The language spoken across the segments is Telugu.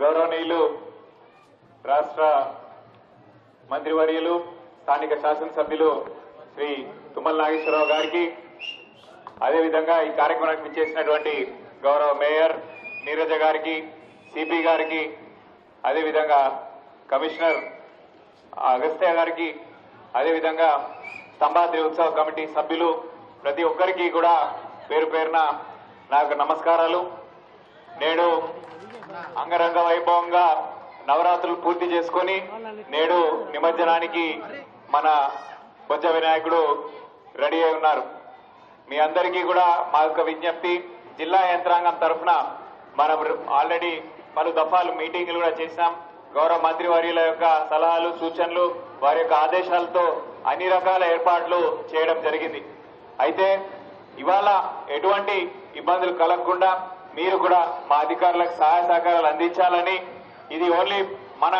గౌరవనీయులు రాష్ట్ర మంత్రివర్యులు స్థానిక శాసనసభ్యులు శ్రీ తుమ్మల నాగేశ్వరరావు గారికి అదేవిధంగా ఈ కార్యక్రమానికి చేసినటువంటి గౌరవ మేయర్ నీరజ గారికి సిపి గారికి అదేవిధంగా కమిషనర్ అగస్త్య గారికి అదేవిధంగా స్తంభాద్రి ఉత్సవ కమిటీ సభ్యులు ప్రతి ఒక్కరికి కూడా పేరు పేరున నాకు నమస్కారాలు. నేడు అంగరంగ వైభవంగా నవరాత్రులు పూర్తి చేసుకొని నేడు నిమజ్జనానికి మన బొజ్జ వినాయకుడు రెడీ అయి ఉన్నారు. మీ అందరికీ కూడా మా యొక్క విజ్ఞప్తి జిల్లా యంత్రాంగం తరఫున మనం ఆల్రెడీ పలు దఫాలు మీటింగ్లు కూడా చేశాం. గౌరవ మంత్రి వర్యుల యొక్క సలహాలు సూచనలు వారి యొక్క ఆదేశాలతో అన్ని రకాల ఏర్పాట్లు చేయడం జరిగింది. అయితే ఇవాళ ఎటువంటి ఇబ్బందులు కలగకుండా మీరు కూడా మా అధికారులకు సహాయ సహకారాలు అందించాలని ఇది ఓన్లీ మన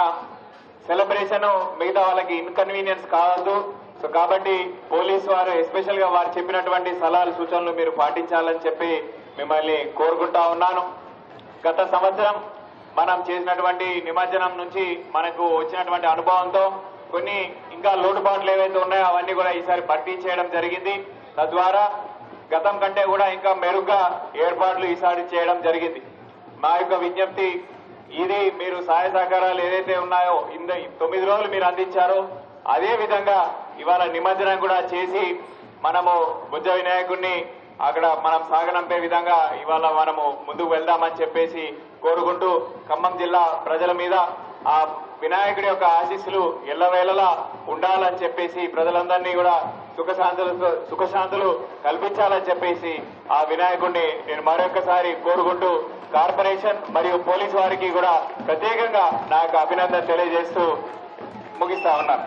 సెలబ్రేషన్ మిగతా వాళ్ళకి ఇన్కన్వీనియన్స్ కావద్దు. సో కాబట్టి పోలీస్ వారు ఎస్పెషల్గా వారు చెప్పినటువంటి సలహాలు సూచనలు మీరు పాటించాలని చెప్పి మిమ్మల్ని కోరుకుంటా ఉన్నాను. గత సంవత్సరం మనం చేసినటువంటి నిమజ్జనం నుంచి మనకు వచ్చినటువంటి అనుభవంతో కొన్ని ఇంకా లోటుపాట్లు ఏవైతే ఉన్నాయో అవన్నీ కూడా ఈసారి భర్తీ చేయడం జరిగింది. తద్వారా గతం కంటే కూడా ఇంకా మెరుగ్గా ఏర్పాట్లు ఈసారి చేయడం జరిగింది. మా యొక్క విజ్ఞప్తి ఇది మీరు సహాయ సహకారాలు ఏదైతే ఉన్నాయో ఇంత తొమ్మిది రోజులు మీరు అందించారో అదే విధంగా ఇవాళ నిమజ్జనం కూడా చేసి మనము బుద్ధ వినాయకుడిని అక్కడ మనం సాగనంపే విధంగా ఇవాళ మనము ముందుకు వెళ్దామని చెప్పేసి కోరుకుంటూ ఖమ్మం జిల్లా ప్రజల మీద ఆ వినాయకుడి యొక్క ఆశీస్సులు ఎల్లవేళలా ఉండాలని చెప్పేసి ప్రజలందరినీ కూడా సుఖశాంతులు సుఖశాంతులు కల్పించాలని చెప్పేసి ఆ వినాయకుడిని నేను మరొకసారి కోరుకుంటూ కార్పొరేషన్ మరియు పోలీసు వారికి కూడా ప్రత్యేకంగా నాకు అభినందన తెలియజేస్తూ ముగిస్తా ఉన్నాను.